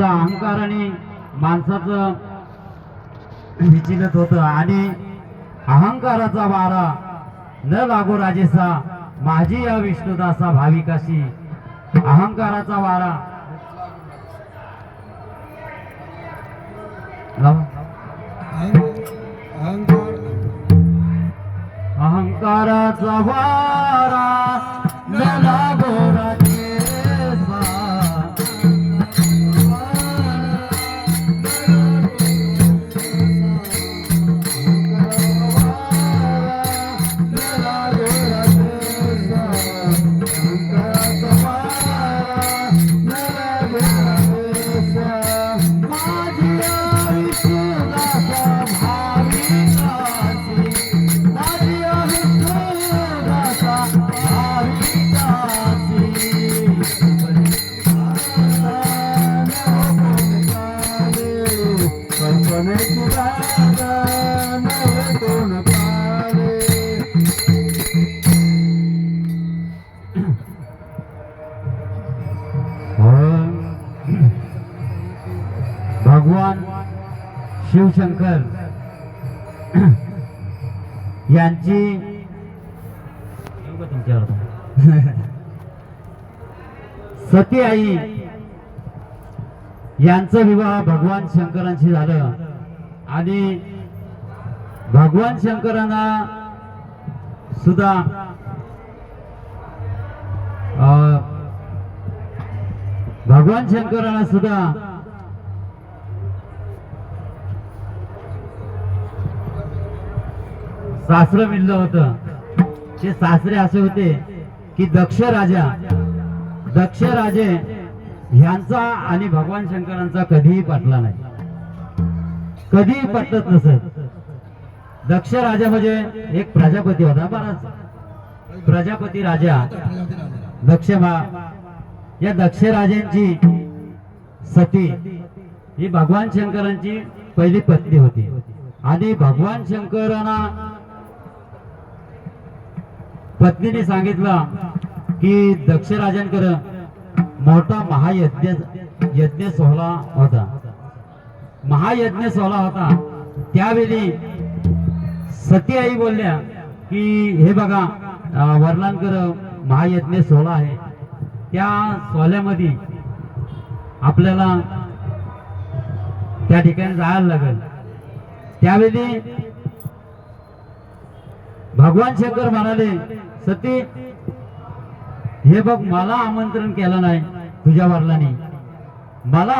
माणसाचा अहंकार आणि माणसाचं विचलित होत. आणि अहंकाराचा वारा न लागो राजेसा माझी या विष्णुदासा भाविकाशी अहंकाराचा वारा. अहंकाराचा वारा न लागो भगवान शिवशंकर यांची सती आई यांचा विवाह भगवान शंकरांशी झालं. आणि भगवान शंकरांना सुद्धा अं, भगवान शंकरांना सुद्धा सासरं मिळलं होतं. ते सासरे असे होते की दक्ष राजा दक्ष राजे ह्यांचा आणि भगवान शंकरांचा कधीही पटला नाही. कधीही पटत नसत दक्ष राजा म्हणजे एक प्रजापती होता महाराज प्रजापती राजा दक्ष या दक्ष राजांची सती ही भगवान शंकरांची पहिली पत्नी होती. आणि भगवान शंकरांना पत्नीने सांगितलं की दक्ष राजांकडे मोठा महायज्ञ यज्ञ सोहळा होता. महायज्ञ सोहळा होता. त्यावेळी सती आई बोलल्या की हे बघा अं, महायज्ञ सोहळा आहे. त्या सोहळ्यामध्ये आपल्याला त्या ठिकाणी जायला लागेल. त्यावेळी भगवान शंकर म्हणाले सती हे बघ मला आमंत्रण केलं नाही तुझ्या वडिलांनी मला